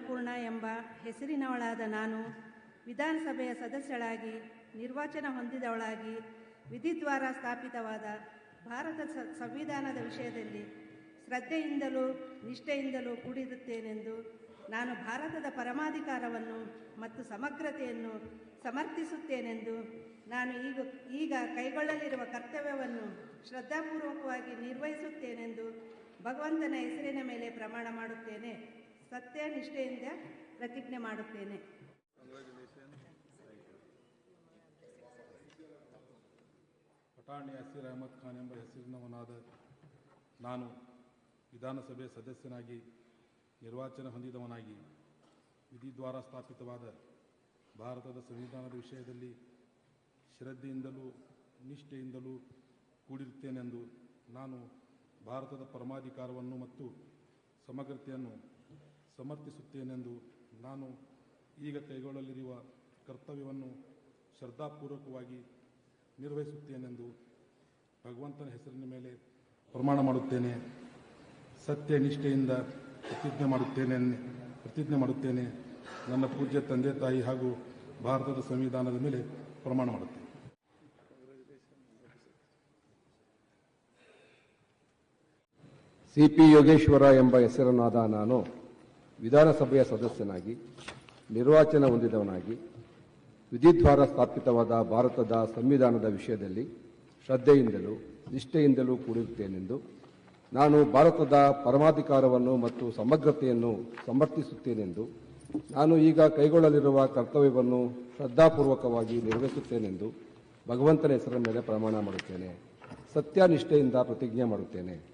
ಅನ್ನಪೂರ್ಣ ಎಂಬ ಹೆಸರಿನವಳಾದ ನಾನು ವಿಧಾನಸಭೆಯ ಸದಸ್ಯಳಾಗಿ, ನಿರ್ವಾಚನ ಹೊಂದಿದವಳಾಗಿ, ವಿಧಿದ್ವಾರ ಸ್ಥಾಪಿತವಾದ ಭಾರತ ಸಂವಿಧಾನದ ವಿಷಯದಲ್ಲಿ ಶ್ರದ್ಧೆಯಿಂದಲೂ ನಿಷ್ಠೆಯಿಂದಲೂ ಕೂಡಿರುತ್ತೇನೆಂದು ನಾನು ಭಾರತದ ಪರಮಾಧಿಕಾರವನ್ನು ಮತ್ತು ಸಮಗ್ರತೆಯನ್ನು ಸಮರ್ಥಿಸುತ್ತೇನೆಂದು ನಾನು ಈಗ ಈಗ ಕೈಗೊಳ್ಳಲಿರುವ ಕರ್ತವ್ಯವನ್ನು ಶ್ರದ್ಧಾಪೂರ್ವಕವಾಗಿ ನಿರ್ವಹಿಸುತ್ತೇನೆಂದು ಭಗವಂತನ ಹೆಸರಿನ ಮೇಲೆ ಪ್ರಮಾಣ ಮಾಡುತ್ತೇನೆ. ಸತ್ಯ ನಿಷ್ಠೆಯಿಂದ ಪ್ರತಿಜ್ಞೆ ಮಾಡುತ್ತೇನೆ. ಪಟಾಣಿ ಅಸೀರ್ ಅಹಮದ್ ಖಾನ್ ಎಂಬ ಹೆಸರಿನವನಾದ ನಾನು ವಿಧಾನಸಭೆ ಸದಸ್ಯನಾಗಿ, ನಿರ್ವಾಚನ ಹೊಂದಿದವನಾಗಿ, ವಿಧಿದ್ವಾರ ಸ್ಥಾಪಿತವಾದ ಭಾರತದ ಸಂವಿಧಾನದ ವಿಷಯದಲ್ಲಿ ಶ್ರದ್ಧೆಯಿಂದಲೂ ನಿಷ್ಠೆಯಿಂದಲೂ ಕೂಡಿರುತ್ತೇನೆಂದು ನಾನು ಭಾರತದ ಪರಮಾಧಿಕಾರವನ್ನು ಮತ್ತು ಸಮಗ್ರತೆಯನ್ನು ಸಮರ್ಥಿಸುತ್ತೇನೆಂದು ನಾನು ಈಗ ಕೈಗೊಳ್ಳಲಿರುವ ಕರ್ತವ್ಯವನ್ನು ಶ್ರದ್ಧಾಪೂರ್ವಕವಾಗಿ ನಿರ್ವಹಿಸುತ್ತೇನೆಂದು ಭಗವಂತನ ಹೆಸರಿನ ಮೇಲೆ ಪ್ರಮಾಣ ಮಾಡುತ್ತೇನೆ. ಸತ್ಯ ನಿಷ್ಠೆಯಿಂದ ಪ್ರತಿಜ್ಞೆ ಮಾಡುತ್ತೇನೆ ಪ್ರತಿಜ್ಞೆ ಮಾಡುತ್ತೇನೆ. ನನ್ನ ಪೂಜ್ಯ ತಂದೆ ತಾಯಿ ಹಾಗೂ ಭಾರತದ ಸಂವಿಧಾನದ ಮೇಲೆ ಪ್ರಮಾಣ ಮಾಡುತ್ತೇನೆ. ಸಿ ಪಿ ಯೋಗೇಶ್ವರ ಎಂಬ ಹೆಸರನ್ನಾದ ನಾನು ವಿಧಾನಸಭೆಯ ಸದಸ್ಯನಾಗಿ, ನಿರ್ವಾಚನ ಹೊಂದಿದವನಾಗಿ, ವಿಧಿದ್ವಾರ ಸ್ಥಾಪಿತವಾದ ಭಾರತದ ಸಂವಿಧಾನದ ವಿಷಯದಲ್ಲಿ ಶ್ರದ್ಧೆಯಿಂದಲೂ ನಿಷ್ಠೆಯಿಂದಲೂ ಕೂಡಿರುತ್ತೇನೆಂದು, ನಾನು ಭಾರತದ ಪರಮಾಧಿಕಾರವನ್ನು ಮತ್ತು ಸಮಗ್ರತೆಯನ್ನು ಸಮರ್ಥಿಸುತ್ತೇನೆಂದು, ನಾನು ಈಗ ಕೈಗೊಳ್ಳಲಿರುವ ಕರ್ತವ್ಯವನ್ನು ಶ್ರದ್ಧಾಪೂರ್ವಕವಾಗಿ ನಿರ್ವಹಿಸುತ್ತೇನೆಂದು ಭಗವಂತನ ಹೆಸರ ಮೇಲೆ ಪ್ರಮಾಣ ಮಾಡುತ್ತೇನೆ. ಸತ್ಯನಿಷ್ಠೆಯಿಂದ ಪ್ರತಿಜ್ಞೆ ಮಾಡುತ್ತೇನೆ.